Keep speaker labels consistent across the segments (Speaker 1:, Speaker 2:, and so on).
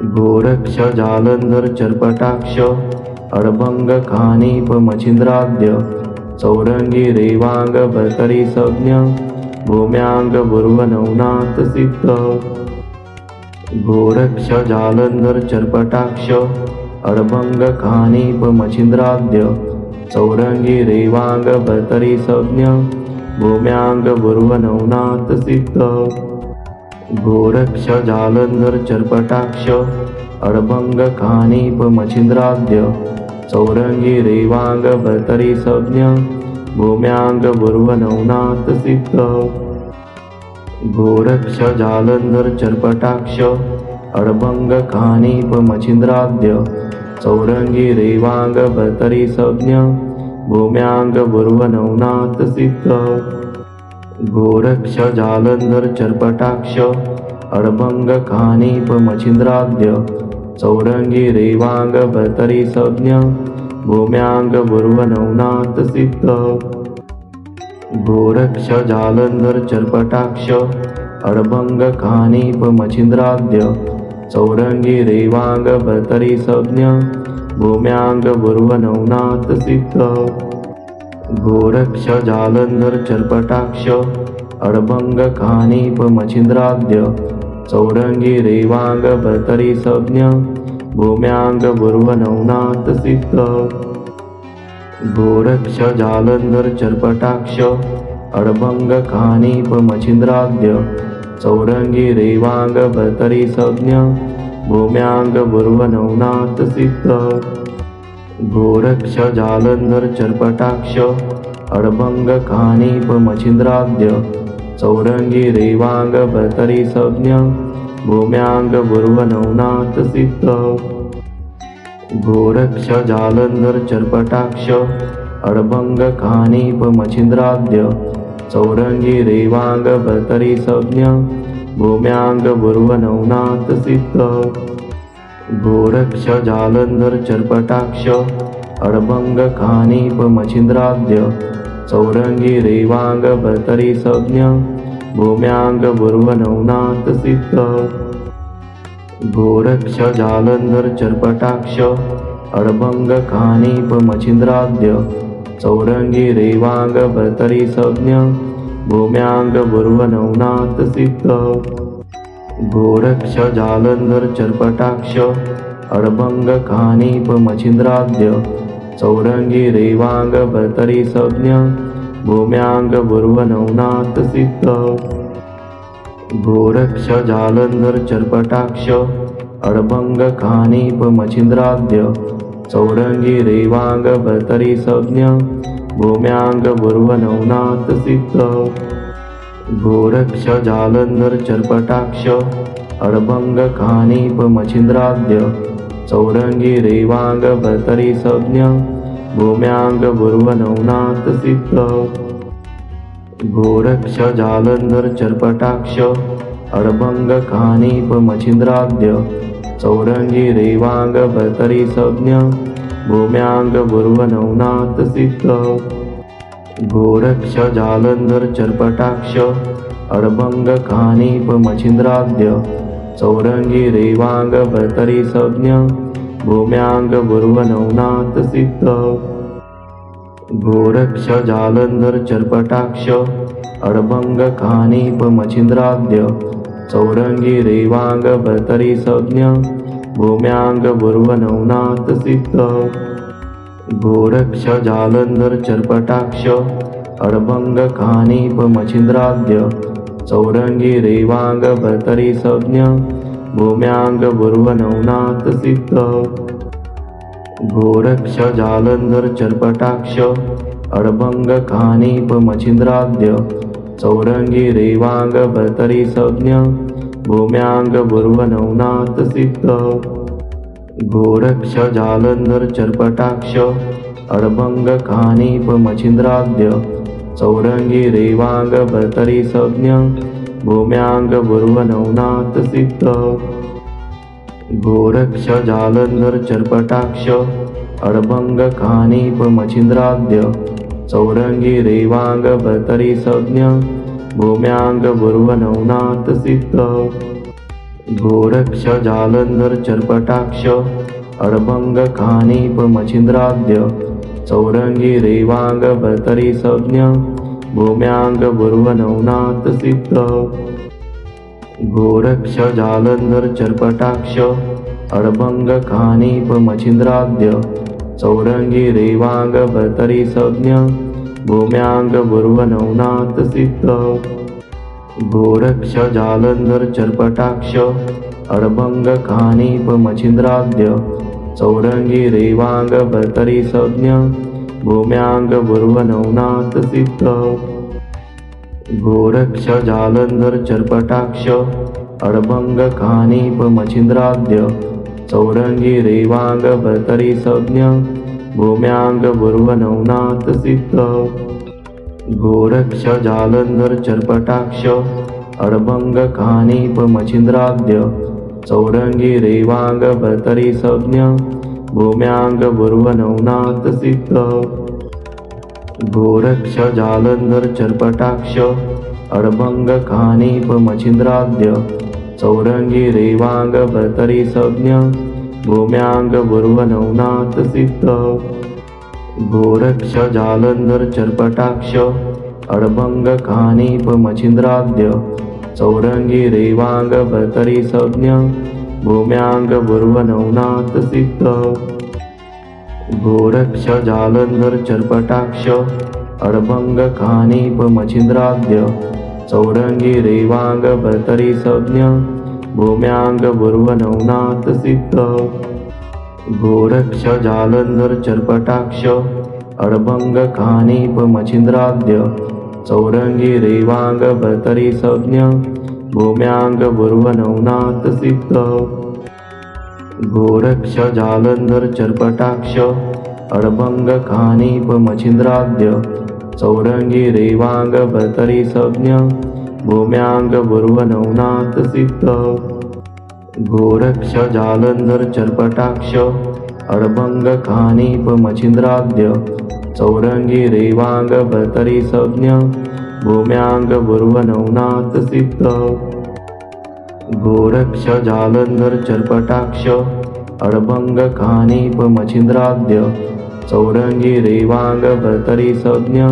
Speaker 1: Goraksh Jalandhar चर्पटाक्ष अडभंग खानीप मच्छिंद्राद्य Chaurangi रेवांग Bhartari संज्ञ भूम्यांग भुर्वनवनाथ Siddh. Goraksh Jalandhar चर्पटाक्ष अडभंग खानीप मच्छिंद्राद्य Chaurangi रेवांग Bhartari संज्ञ भूम्यांग भुर्वनवनाथ Siddh. Goraksh Jalandhar चर्पटाक्ष अडभंग खानीप मच्छिंद्राद्य Chaurangi रेवांग Bhartari संज्ञ भूम्यांग भुर्वनवनाथ Siddh Goraksh Jalandhar चर्पटाक्ष अडभंग खानीप मच्छिंद्राद्य Chaurangi रेवांग Bhartari संज्ञ भूम्यांग भुर्वनवनाथ Siddh Goraksh Jalandhar चर्पटाक्ष अडभंग कानीप मच्छिंद्राद्य Chaurangi रेवांग Bhartari संज्ञ भूम्यांग भुर्वनवनाथ Siddh. Goraksh Jalandhar चर्पटाक्ष अडभंग कानीप मच्छिंद्राद्य Chaurangi रेवांग Bhartari संज्ञ भूम्यांग भुर्वनवनाथ Siddh. Goraksh Jalandhar चर्पटाक्ष अडभंग खानीप मच्छिंद्राद्य Chaurangi रेवांग Bhartari संज्ञ भूम्यांग भुर्वनवनाथ Siddh. Goraksh Jalandhar चर्पटाक्ष अडभंग खानीप मच्छिंद्राद्य Chaurangi रेवांग Bhartari संज्ञ भूम्यांग भुर्वनवनाथ Siddh. Goraksh Jalandhar चर्पटाक्ष अडभंग खानीप मच्छिंद्राद्य Chaurangi रेवांग Bhartari संज्ञ भूम्यांग भुर्वनवनाथ Siddh. Goraksh Jalandhar चर्पटाक्ष अडभंग खानीप मच्छिंद्राद्य Chaurangi रेवांग Bhartari संज्ञ भूम्यांग भुर्वनवनाथ Siddh. Goraksh Jalandhar चर्पटाक्ष अडभंग खानीप मच्छिंद्राद्य Chaurangi रेवांग Bhartari संज्ञ भूम्यांग भुर्वनवनाथ Siddh. Goraksh Jalandhar चर्पटाक्ष अडभंग खानीप मच्छिंद्राद्य Chaurangi रेवांग Bhartari संज्ञ भूम्यांग भुर्वनवनाथ Siddh. Goraksh Jalandhar चरपटाक्ष अडभंग खानीप मच्छिंद्राद्य Chaurangi रेवांग Bhartari संज्ञ भूम्यांग भुर्वनवनाथ Siddh. Goraksh Jalandhar चरपटाक्ष अडभंग खानीप मच्छिंद्राद्य Chaurangi रेवांग Bhartari संज्ञ भूम्यांग भुर्वनवनाथ Siddh. Goraksh Jalandhar चर्पटाक्ष अडभंग कानीप मच्छिंद्राद्य Chaurangi रेवांग Bhartari संज्ञ भूम्यांग भुर्वनवनाथ Siddh Goraksh Jalandhar चर्पटाक्ष अडभंग कानीप मच्छिंद्राद्य Chaurangi रेवांग Bhartari संज्ञ भूम्यांग भुर्वनवनाथ Siddh Goraksh Jalandhar चर्पटाक्ष अडभंग खानीप मच्छिंद्राद्य Chaurangi रेवांग Bhartari संज्ञ भूम्यांग भुर्वनवनाथ Siddh. Goraksh Jalandhar चर्पटाक्ष अडभंग खानीप मच्छिंद्राद्य Chaurangi रेवांग Bhartari संज्ञ भूम्यांग भुर्वनवनाथ Siddh. Goraksh Jalandhar चर्पटाक्ष अडभंग खानीप मच्छिंद्राद्य Chaurangi रेवांग Bhartari संज्ञ भूम्यांग भुर्वनवनाथ Siddh. Goraksh Jalandhar चर्पटाक्ष अडभंग खानीप मच्छिंद्राद्य Chaurangi रेवांग Bhartari संज्ञ भूम्यांग भुर्वनवनाथ Siddh. Goraksh Jalandhar चर्पटाक्ष अडभंग खानीप मच्छिंद्राद्य Chaurangi रेवांग Bhartari संज्ञ भूम्यांग भुर्वनवनाथ Siddh. Goraksh Jalandhar चर्पटाक्ष अडभंग खानीप मच्छिंद्राद्य Chaurangi रेवांग Bhartari संज्ञ भूम्यांग भुर्वनवनाथ Siddh. Goraksh Jalandhar चर्पटाक्ष अर्भंग खानीप मच्छिंद्राद्य Chaurangi रेवांग Bhartari संज्ञ भूम्यांग भुर्वनवनाथ Siddh. Goraksh Jalandhar चर्पटाक्ष अर्भंग खानीप मच्छिंद्राद्य Chaurangi रेवांग Bhartari संज्ञ भूम्यांग भुर्वनवनाथ Siddh. Goraksh Jalandhar चर्पटाक्ष अडभंग कानीप मच्छिंद्राद्य Chaurangi रेवांग Bhartari संज्ञ भूम्यांग भुर्वनवनाथ Siddh. Goraksh Jalandhar चर्पटाक्ष अडभंग कानीप मच्छिंद्राद्य Chaurangi रेवांग Bhartari संज्ञ भूम्यांग भुर्वनवनाथ Siddh. Goraksh Jalandhar चर्पटाक्ष अर्भंग खानीप मच्छिंद्राद्य Chaurangi रेवांग Bhartari संज्ञ भूम्यांग भुर्वनवनाथ Siddh. Goraksh Jalandhar चर्पटाक्ष अडभंग खानीप मच्छिंद्राद्य Chaurangi रेवांग Bhartari संज्ञ भूम्यांग भुर्वनवनाथ Siddh. Goraksh Jalandhar चर्पटाक्ष अडभंग खानीप मच्छिंद्राद्य Chaurangi रेवांग Bhartari संज्ञ भूम्यांग भुर्वनवनाथ Siddh. Goraksh Jalandhar चर्पटाक्ष अडभंग खानीप मच्छिंद्राद्य Chaurangi रेवांग Bhartari संज्ञ भूम्यांग भुर्वनवनाथ Siddh. Goraksh Jalandhar चर्पटाक्ष अडभंग खानीप मच्छिंद्राद्य Chaurangi रेवांग Bhartari संज्ञ भूम्यांग भुर्वनवनाथ Siddh. Goraksh Jalandhar चर्पटाक्ष अडभंग खानीप मच्छिंद्राद्य Chaurangi रेवांग Bhartari संज्ञ भूम्यांग भुर्वनवनाथ Siddh. Goraksh Jalandhar चर्पटाक्ष अडभंग खानीप मच्छिंद्राद्य Chaurangi रेवांग Bhartari संज्ञ भूम्यांग भुर्वनवनाथ Siddh. Goraksh Jalandhar चर्पटाक्ष अडभंग खानीप मच्छिंद्राद्य Chaurangi रेवांग Bhartari संज्ञ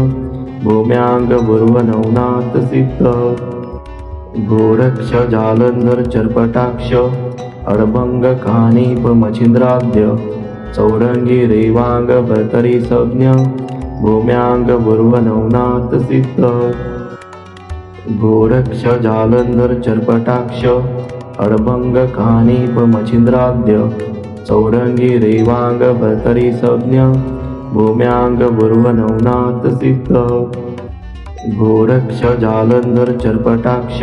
Speaker 1: भूम्यांग भुर्वनवनाथ Siddh. Goraksh Jalandhar चर्पटाक्ष अडभंग खानीप मच्छिंद्राद्य Chaurangi रेवांग Bhartari संज्ञ भूम्यांग भुर्वनवनाथ Siddh. Goraksh Jalandhar चर्पटाक्ष अडभंग खानीप मच्छिंद्राद्य Chaurangi रेवांग Bhartari संज्ञ भूम्यांग भुर्वनवनाथ Siddh. Goraksh Jalandhar चर्पटाक्ष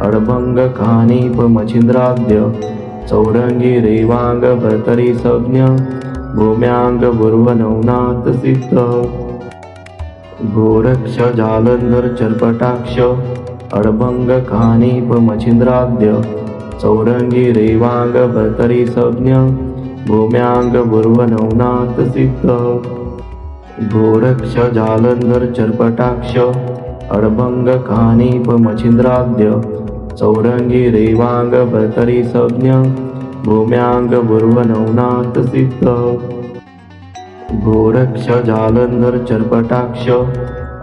Speaker 1: अडभंग खानीप मच्छिंद्राद्य Chaurangi रेवांग Bhartari संज्ञ भूम्यांग भुर्वनवनाथ Siddh. Goraksh Jalandhar चर्पटाक्ष अडभंग खानीप मच्छिंद्राद्य Chaurangi रेवांग Bhartari संज्ञ भूम्यांग भुर्वनवनाथ Siddh. Goraksh Jalandhar चर्पटाक्ष अडभंग खानीप मच्छिंद्राद्य Chaurangi रेवांग Bhartari संज्ञ भूम्यांग भुर्वनवनाथ Siddh. Goraksh Jalandhar चर्पटाक्ष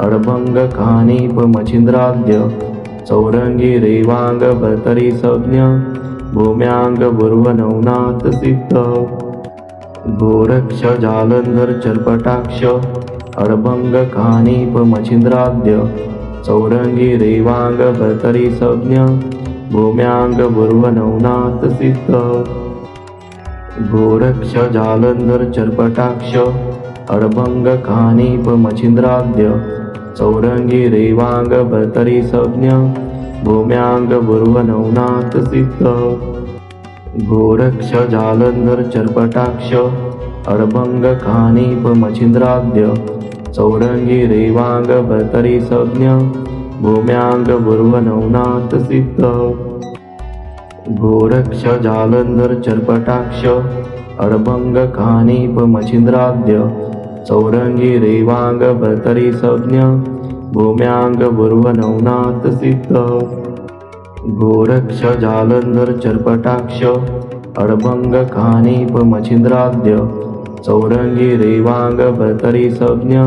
Speaker 1: अडभंग खानीप मच्छिंद्राद्य Chaurangi रेवांग Bhartari संज्ञ भूम्यांग भुर्वनवनाथ Siddh. Goraksh Jalandhar चर्पटाक्ष अडभंग खानीप मच्छिंद्राद्य Chaurangi रेवांग Bhartari संज्ञ भूम्यांग भुर्वनवनाथ Siddh. Goraksh Jalandhar चर्पटाक्ष अडभंग खानीप मच्छिंद्राद्य Chaurangi रेवांग Bhartari संज्ञ भूम्यांग भुर्वनवनाथ Siddh. Goraksh Jalandhar चर्पटाक्ष अर्भंग खानीप मच्छिंद्राद्य Chaurangi रेवांग Bhartari संज्ञ भूम्यांग भुर्वनवनाथ Siddh. Goraksh Jalandhar चर्पटाक्ष अर्भंग खानीप मच्छिंद्राद्य Chaurangi रेवांग Bhartari संज्ञ भूम्यांग भुर्वनवनाथ Siddh. Goraksh Jalandhar चर्पटाक्ष अडभंग खानीप मच्छिंद्राद्य Chaurangi रेवांग Bhartari संज्ञ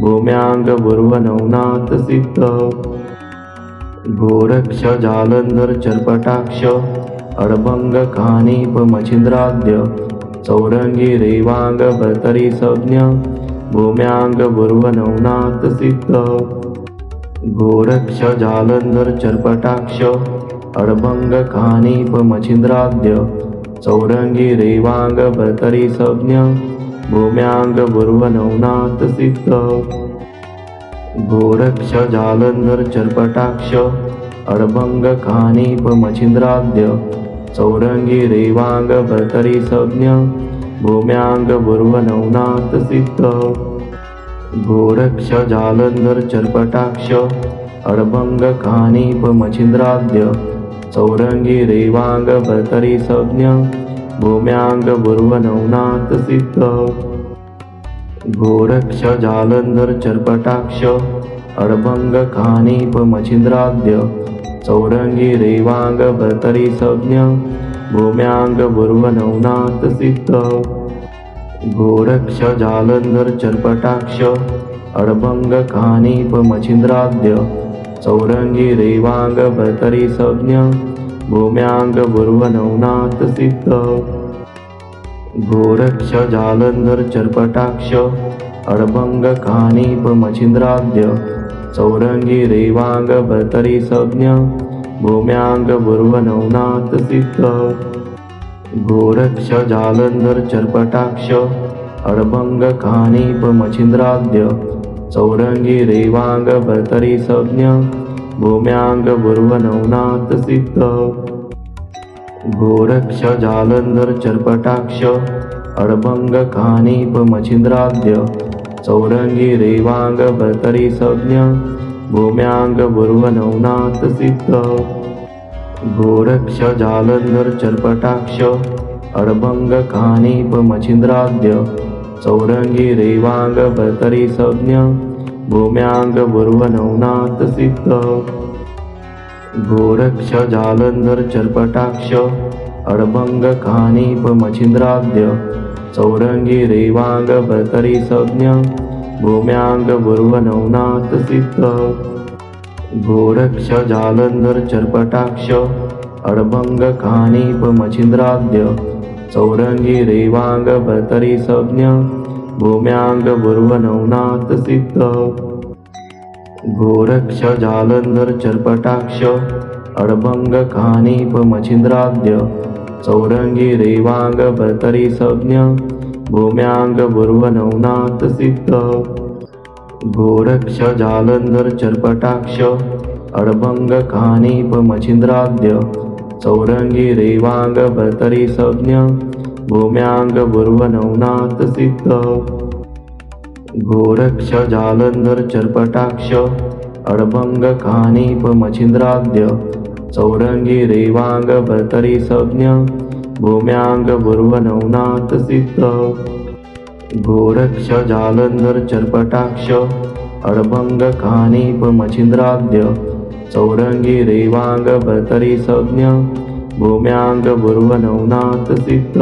Speaker 1: भूम्यांग भुर्वनवनाथ Siddh Goraksh Jalandhar चर्पटाक्ष अडभंग खानीप मच्छिंद्राद्य Chaurangi रेवांग Bhartari संज्ञ भूम्यांग भुर्वनवनाथ Siddh Goraksh Jalandhar चर्पटाक्ष अडभंग खानीप मच्छिंद्राद्य Chaurangi रेवांग Bhartari संज्ञ भूम्यांग भुर्वनवनाथ Siddh. Goraksh Jalandhar चर्पटाक्ष अडभंग खानीप मच्छिंद्राद्य Chaurangi रेवांग Bhartari संज्ञ भूम्यांग भुर्वनवनाथ Siddh. Goraksh Jalandhar चर्पटाक्ष अडभंग खानीप मच्छिंद्राद्य Chaurangi रेवांग Bhartari संज्ञ भूम्यांग भुर्वनवनाथ Siddh. Goraksh Jalandhar चर्पटाक्ष अडभंग खानीप मच्छिंद्राद्य Chaurangi रेवांग Bhartari संज्ञ भूम्यांग भुर्वनवनाथ Siddh. Goraksh Jalandhar चर्पटाक्ष अडभंग खानीप मच्छिंद्राद्य Chaurangi रेवांग Bhartari संज्ञ भूम्यांग भुर्वनवनाथ Siddh. Goraksh Jalandhar चर्पटाक्ष अडभंग खानीप मच्छिंद्राद्य Chaurangi रेवांग Bhartari संज्ञ भूम्यांग भुर्वनवनाथ Siddh. Goraksh Jalandhar चर्पटाक्ष अडभंग खानीप मच्छिंद्राद्य Chaurangi रेवांग Bhartari संज्ञ भूम्यांग भुर्वनवनाथ Siddh. Goraksh Jalandhar चर्पटाक्ष अडभंग खानीप मच्छिंद्राद्य Chaurangi रेवांग Bhartari संज्ञ भूम्यांग भुर्वनवनाथ Siddh. Goraksh Jalandhar चर्पटाक्ष अडभंग खानीप मच्छिंद्राद्य Chaurangi रेवांग Bhartari संज्ञ भूम्यांग भुर्वनवनाथ Siddh Goraksh Jalandhar चर्पटाक्ष अडभंग खानीप मच्छिंद्राद्य Chaurangi रेवांग Bhartari संज्ञ भूम्यांग भुर्वनवनाथ Siddh घोरक्ष Jalandhar चर्पटाक्ष अडभंग खानीप मच्छिंद्राद्य Chaurangi रेवांग Bhartari संज्ञ भूम्यांग भुर्वनवनाथ Siddh. Goraksh Jalandhar चर्पटाक्ष अडभंग खानीप मच्छिंद्राद्य Chaurangi रेवांग Bhartari संज्ञ भूम्यांग भुर्वनवनाथ Siddh. Goraksh Jalandhar चर्पटाक्ष अडभंग खानीप मच्छिंद्राद्य Chaurangi रेवांग Bhartari संज्ञ भूम्यांग भुर्वनवनाथ Siddh. Goraksh Jalandhar चर्पटाक्ष अडभंग खानीप मच्छिंद्राद्य Chaurangi रेवांग Bhartari संज्ञ भूम्यांग भुर्वनवनाथ Siddh. Goraksh Jalandhar चर्पटाक्ष अडभंग खानीप मच्छिंद्राद्य Chaurangi रेवांग Bhartari संज्ञ भूम्यांग भुर्वनवनाथ Siddh.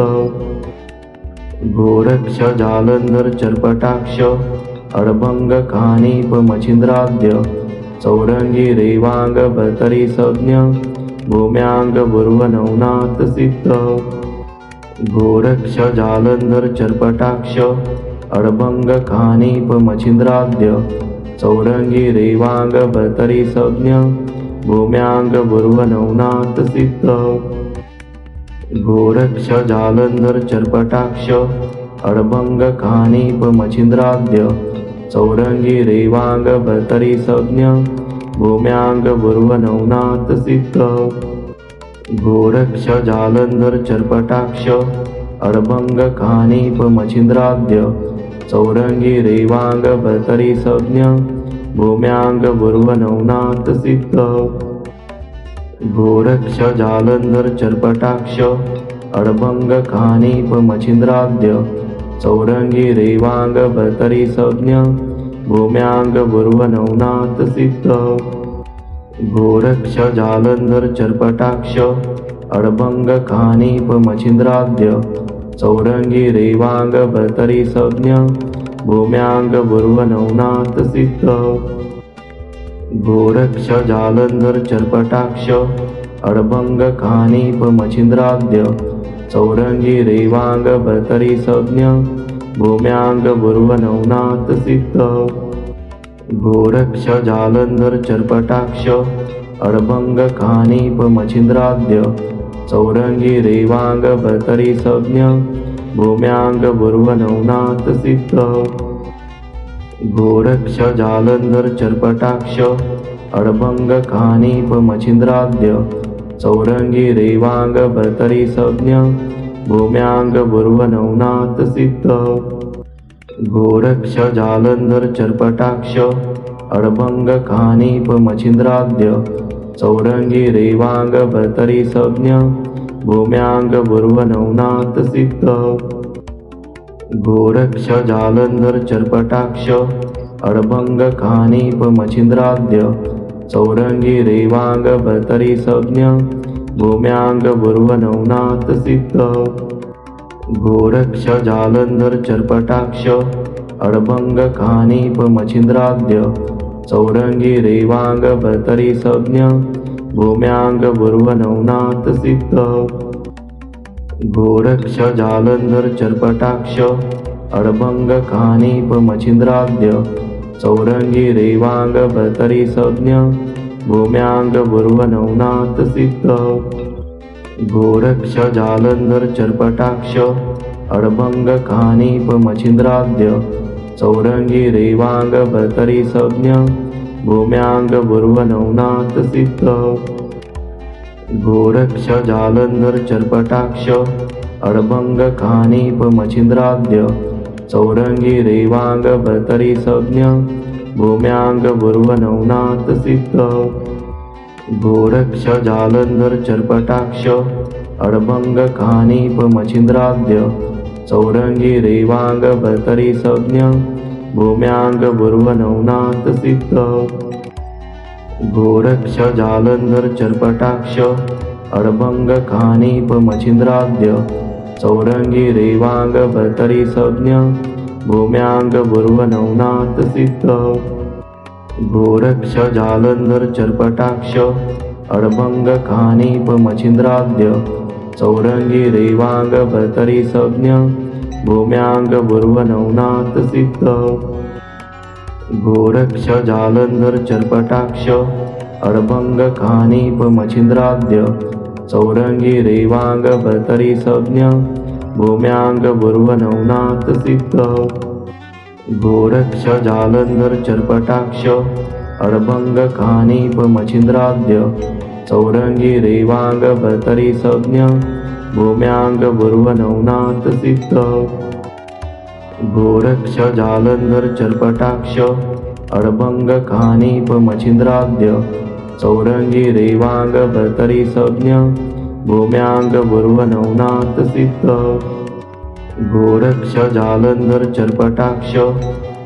Speaker 1: Goraksh Jalandhar चर्पटाक्ष अडभंग खानीप मच्छिंद्राद्य Chaurangi रेवांग Bhartari संज्ञ भूम्यांग भुर्वनवनाथ Siddh. Goraksh Jalandhar चर्पटाक्ष अडभंग खानीप मच्छिंद्राद्य Chaurangi रेवांग Bhartari संज्ञ भूम्यांग भुर्वनवनाथ Siddh. Goraksh Jalandhar चर्पटाक्ष अडभंग खानीप मच्छिंद्राद्य Chaurangi रेवांग Bhartari संज्ञ भूम्यांग भुर्वनवनाथ Siddh. Goraksh Jalandhar चर्पटाक्ष अडभंग खानीप मच्छिंद्राद्य Chaurangi रेवांग Bhartari संज्ञ भूम्यांग भुर्वनवनाथ Siddh. Goraksh Jalandhar चर्पटाक्ष अडभंग खानीप मच्छिंद्राद्य Chaurangi रेवांग Bhartari संज्ञ भूम्यांग भुर्वनवनाथ Siddh. Goraksh Jalandhar चर्पटाक्ष अडभंग खानीप मच्छिंद्राद्य Chaurangi रेवांग Bhartari संज्ञ भूम्यांग भुर्वनवनाथ Siddh Goraksh Jalandhar चर्पटाक्ष अडभंग खानीप मच्छिंद्राद्य Chaurangi रेवांग Bhartari संज्ञ भूम्यांग भुर्वनवनाथ Siddh Goraksh Jalandhar चर्पटाक्ष अडभंग खानीप मच्छिंद्राद्य Chaurangi रेवांग Bhartari संज्ञ भूम्यांग भुर्वनवनाथ Siddh. Goraksh Jalandhar चर्पटाक्ष अडभंग खानीप मच्छिंद्राद्य Chaurangi रेवांग Bhartari संज्ञ भूम्यांग भुर्वनवनाथ Siddh. Goraksh Jalandhar चर्पटाक्ष अडभंग खानीप मच्छिंद्राद्य Chaurangi रेवांग Bhartari संज्ञ भूम्यांग भुर्वनवनाथ Siddh. Goraksh Jalandhar चर्पटाक्ष अडभंग खानीप मच्छिंद्राद्य Chaurangi रेवांग Bhartari संज्ञ भूम्यांग भुर्वनवनाथ Siddh. Goraksh Jalandhar चर्पटाक्ष अडभंग खानीप मच्छिंद्राद्य Chaurangi रेवांग Bhartari संज्ञ भूम्यांग भुर्वनवनाथ Siddh. Goraksh Jalandhar चर्पटाक्ष अडभंग खानीप मच्छिंद्राद्य Chaurangi रेवांग Bhartari संज्ञ भूम्यांग भुर्वनवनाथ Siddh. Goraksh Jalandhar चर्पटाक्ष अडभंग खानीप मच्छिंद्राद्य Chaurangi रेवांग Bhartari संज्ञ भूम्यांग भुर्वनवनाथ Siddh Goraksh Jalandhar चर्पटाक्ष अडभंग खानीप मच्छिंद्राद्य Chaurangi रेवांग Bhartari संज्ञ भूम्यांग भुर्वनवनाथ Siddh Goraksh Jalandhar चर्पटाक्ष अडभंग खानीप मच्छिंद्राद्य Chaurangi रेवांग Bhartari संज्ञ भूम्यांग भुर्वनवनाथ Siddh. Goraksh Jalandhar चर्पटाक्ष अडभंग खानीप मच्छिंद्राद्य Chaurangi रेवांग Bhartari संज्ञ भूम्यांग भुर्वनवनाथ Siddh. Goraksh Jalandhar चर्पटाक्ष अडभंग खानीप मच्छिंद्राद्य Chaurangi रेवांग Bhartari संज्ञ भूम्यांग भुर्वनवनाथ Siddh. Goraksh Jalandhar चर्पटाक्ष अडभंग खानीप मच्छिंद्राद्य Chaurangi रेवांग Bhartari संज्ञ भूम्यांग भुर्वनवनाथ Siddh. Goraksh Jalandhar चर्पटाक्ष अडभंग खानीप मच्छिंद्राद्य Chaurangi रेवांग Bhartari संज्ञ भूम्यांग भुर्वनवनाथ Siddh. Goraksh Jalandhar चर्पटाक्ष अडभंग खानीप मच्छिंद्राद्य Chaurangi रेवांग Bhartari संज्ञ भूम्यांग भुर्वनवनाथ Siddh. Goraksh Jalandhar चर्पटाक्ष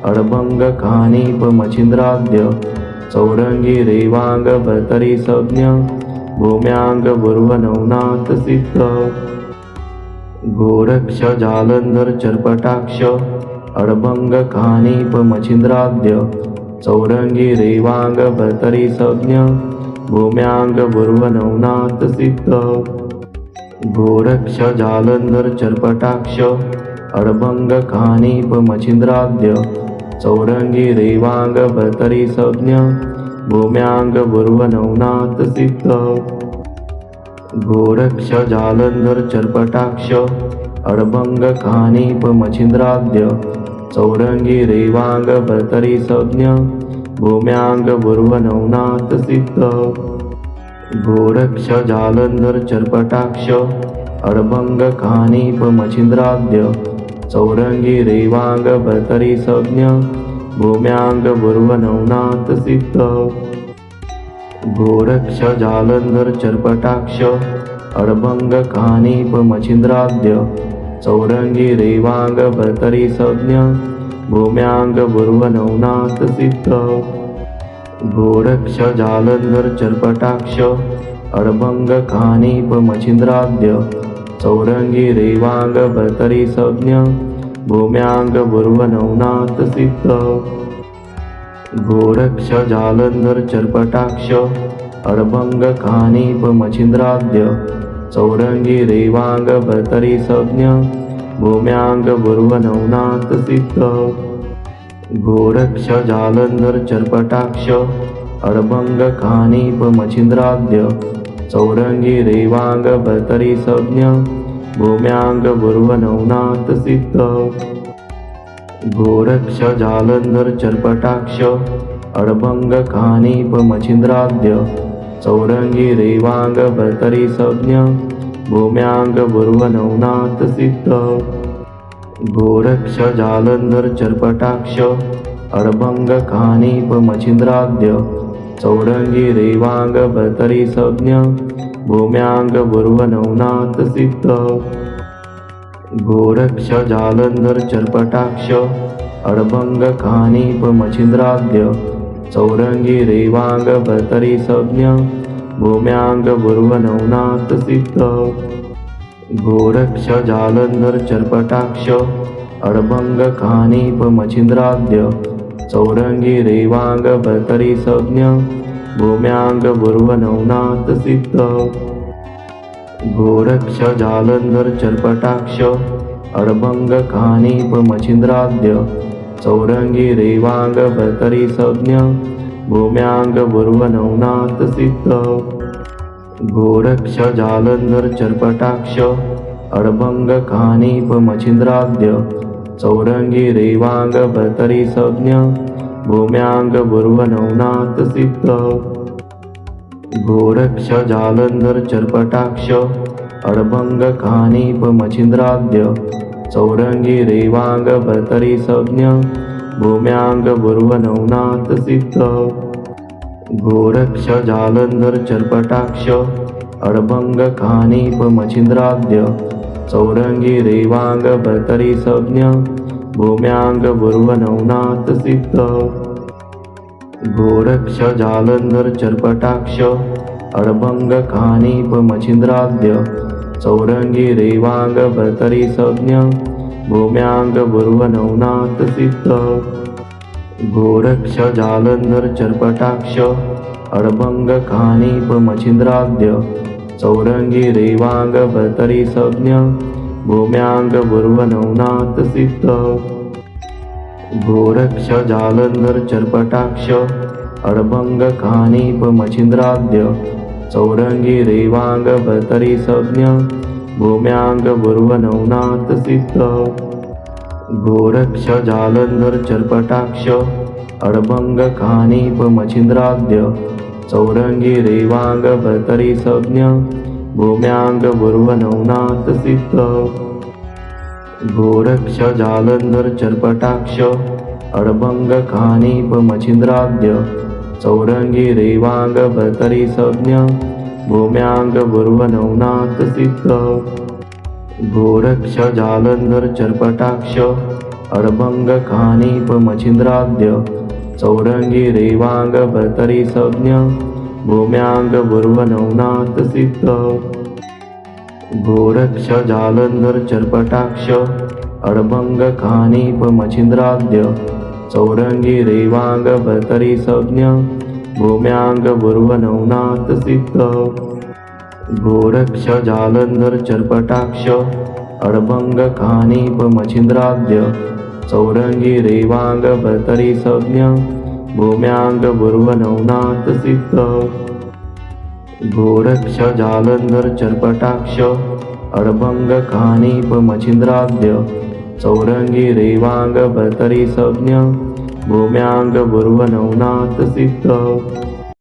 Speaker 1: अडभंग खानीप मच्छिंद्राद्य Chaurangi रेवांग Bhartari संज्ञ भूम्यांग भुर्वनवनाथ Siddh. Goraksh Jalandhar चर्पटाक्ष अडभंग खानीप मच्छिंद्राद्य Chaurangi रेवांग Bhartari संज्ञ भूम्यांग भुर्वनवनाथ Siddh. Goraksh Jalandhar चर्पटाक्ष अडभंग खानीप मच्छिंद्राद्य Chaurangi रेवांग Bhartari संज्ञ भूम्यांग भुर्वनवनाथ Siddh Goraksh Jalandhar चर्पटाक्ष अडभंग खानीप मच्छिंद्राद्य Chaurangi रेवांग Bhartari संज्ञ भूम्यांग भुर्वनवनाथ Siddh Goraksh Jalandhar चर्पटाक्ष अडभंग कानिप मच्छिंद्राद्य Chaurangi रेवांग Bhartari संज्ञ भूम्यांग भुर्वनवनाथ Siddh Goraksh Jalandhar चर्पटाक्ष अडभंग कानिप मच्छिंद्राद्य Chaurangi रेवांग Bhartari संज्ञ भूम्यांग भुर्वनवनाथ Siddh Goraksh Jalandhar चर्पटाक्ष अडभंग खानीप मच्छिंद्राद्य Chaurangi रेवांग Bhartari संज्ञ भूम्यांग भुर्वनवनाथ Siddh Goraksh Jalandhar चर्पटाक्ष अडभंग खानीप मच्छिंद्राद्य Chaurangi रेवांग Bhartari संज्ञ भूम्यांग भुर्वनवनाथ Siddh Goraksh Jalandhar चर्पटाक्ष अडभंग खानीप मच्छिंद्राद्य Chaurangi रेवांग Bhartari संज्ञ भूम्यांग भुर्वनवनाथ Siddh Goraksh Jalandhar चर्पटाक्ष अडभंग खानीप मच्छिंद्राद्य Chaurangi रेवांग Bhartari संज्ञ भूम्यांग भुर्वनवनाथ Siddh Goraksh Jalandhar चर्पटाक्ष अर्भंग खानीप मच्छिंद्राद्य Chaurangi रेवांग Bhartari संज्ञ भूम्यांग भुर्वनवनाथ Siddh Goraksh Jalandhar चर्पटाक्ष अडभंग खानीप मच्छिंद्राद्य Chaurangi रेवांग Bhartari संज्ञ भूम्यांग भुर्वनवनाथ Siddh Goraksh Jalandhar चर्पटाक्ष अडभंग खानीप मच्छिंद्राद्य Chaurangi रेवांग Bhartari संज्ञ भूम्यांग भुर्वनवनाथ Siddh. Goraksh Jalandhar चर्पटाक्ष अडभंग खानीप मच्छिंद्राद्य Chaurangi रेवांग Bhartari संज्ञ भूम्यांग भुर्वनवनाथ Siddh. Goraksh Jalandhar चर्पटाक्ष अडभंग खानीप मच्छिंद्राद्य Chaurangi रेवांग Bhartari संज्ञ भूम्यांग भुर्वनवनाथ Siddh Goraksh Jalandhar चर्पटाक्ष अडभंग खानीप मच्छिंद्राद्य Chaurangi रेवांग Bhartari संज्ञ भूम्यांग भुर्वनवनाथ Siddh Goraksh Jalandhar चर्पटाक्ष अडभंग खानीप मच्छिंद्राद्य Chaurangi रेवांग Bhartari संज्ञ भूम्यांग भुर्वनवनाथ Siddh. Goraksh Jalandhar चर्पटाक्ष अडभंग खानीप मच्छिंद्राद्य Chaurangi रेवांग Bhartari संज्ञ भूम्यांग भुर्वनवनाथ Siddh. Goraksh Jalandhar चर्पटाक्ष अडभंग खानीप मच्छिंद्राद्य Chaurangi रेवांग Bhartari संज्ञ भूम्यांग भुर्वनवनाथ Siddh. Goraksh Jalandhar चर्पटाक्ष अडभंग खानीप मच्छिंद्राद्य Chaurangi रेवांग Bhartari संज्ञ भूम्यांग भुर्वनवनाथ Siddh. Goraksh Jalandhar चर्पटाक्ष अडभंग खानीप मच्छिंद्राद्य Chaurangi रेवांग Bhartari संज्ञ भूम्यांग भुर्वनवनाथ Siddh. Goraksh Jalandhar चर्पटाक्ष अडभंग खानीप मच्छिंद्राद्य Chaurangi रेवांग Bhartari संज्ञ भूम्यांग भुर्वनवनाथ Siddh. घोरक्ष Jalandhar चर्पटाक्ष अडभंग खानीप मच्छिंद्राद्य Chaurangi रेवांग Bhartari संज्ञ भूम्यांग भुर्वनवनाथ Siddh. घोरक्ष Jalandhar चर्पटाक्ष अडभंग खानीप मच्छिंद्राद्य Chaurangi रेवांग Bhartari संज्ञ भूम्यांग भुर्वनवनाथ Siddh. Goraksh Jalandhar चर्पटाक्ष अडभंग कानीप मच्छिंद्राद्य Chaurangi रेवांग Bhartari संज्ञ भूम्यांग भुर्वनवनाथ Siddh Goraksh Jalandhar चर्पटाक्ष अडभंग कानीप मच्छिंद्राद्य Chaurangi रेवांग Bhartari संज्ञ भूम्यांग भुर्वनवनाथ Siddh